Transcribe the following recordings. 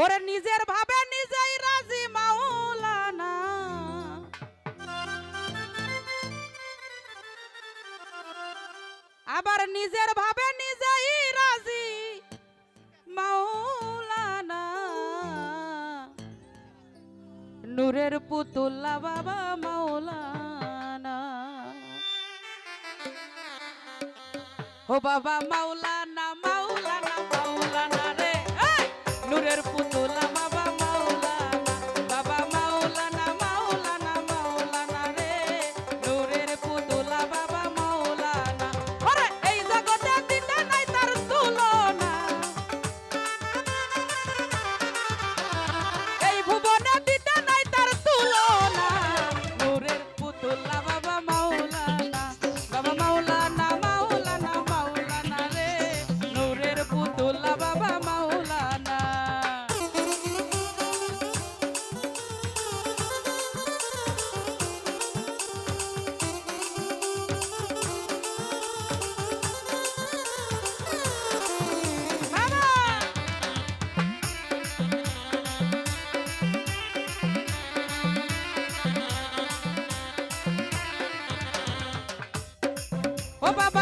ওরে নিজের ভাবে নিজেই রাজি, মাওলানা। আবার নিজের ভাবে নিজেই রাজি, মাওলানা। নূরের পুতুল্লা বাবা, মাওলানা। ও বাবা, মাওলানা মাওলানা মাওলানা। primeiro futuro na ও বাবা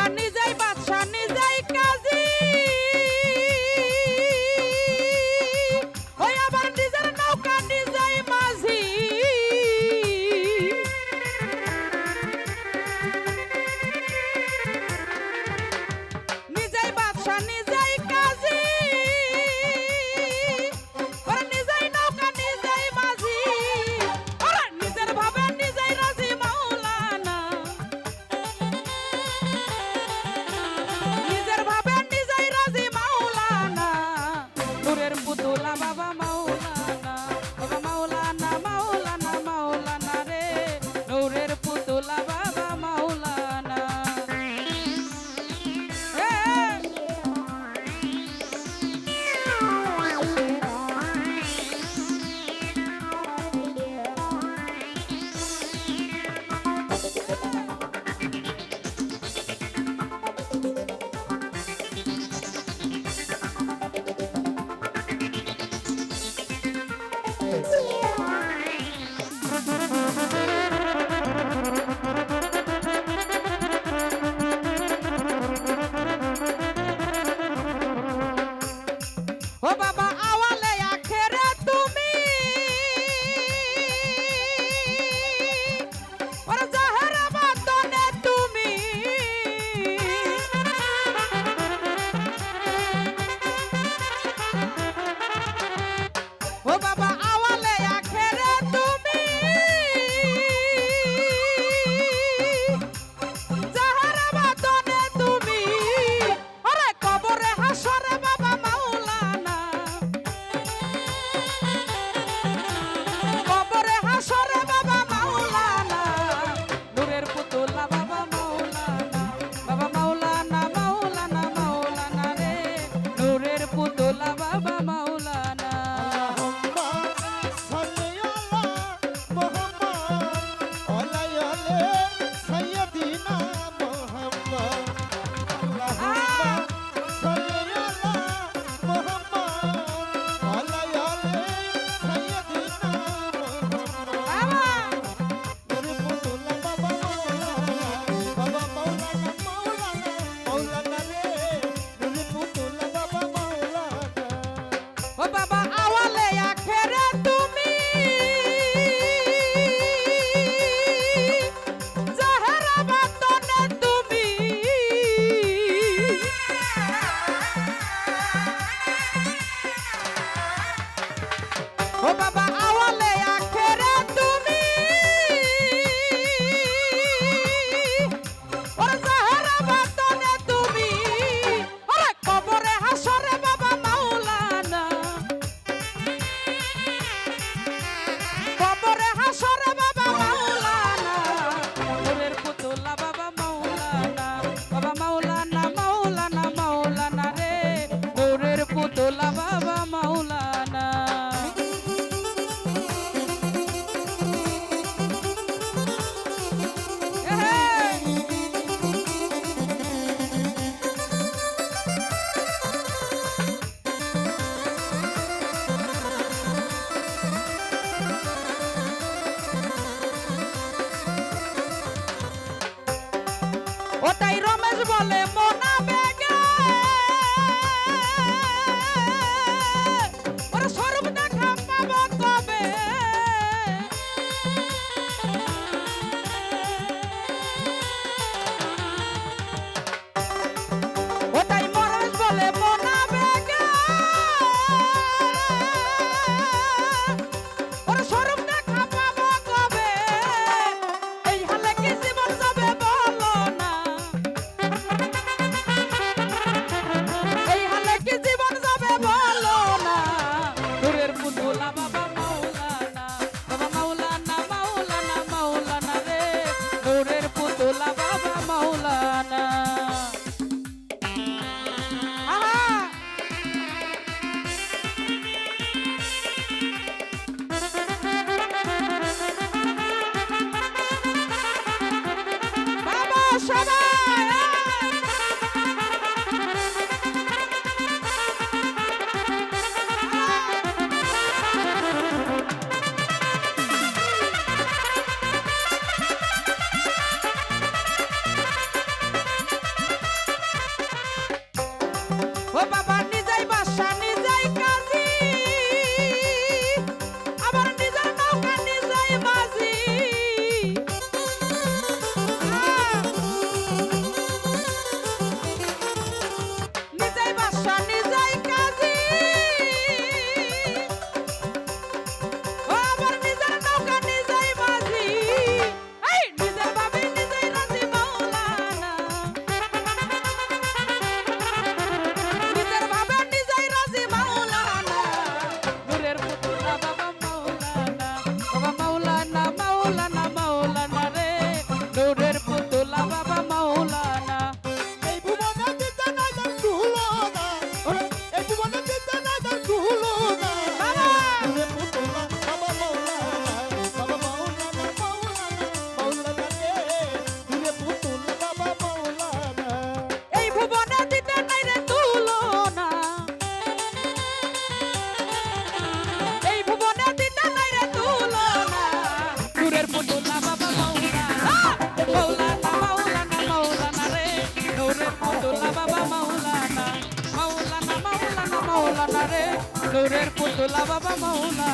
মাওলানা রে, নূরের পুতলা বাবা মাওলানা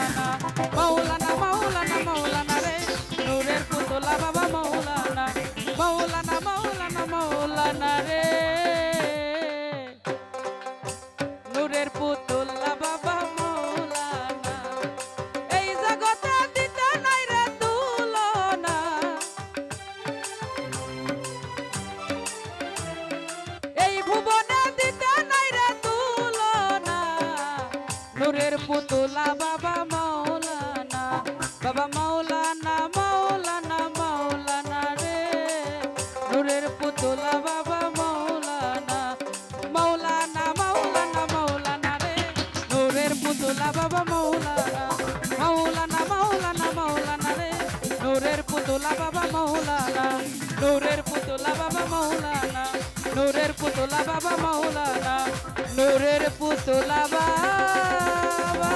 মাওলানা মাওলানা মাওলানা রে, নূরের পুতলা বাবা মাওলানা মাওলানা মাওলানা মাওলানা রে। পুতলা বাবা মৌলানা নূরের পুতলা বাবা মৌলানা নূরের পুতলা বাবা মৌলানা নূরের পুতলা বাবা।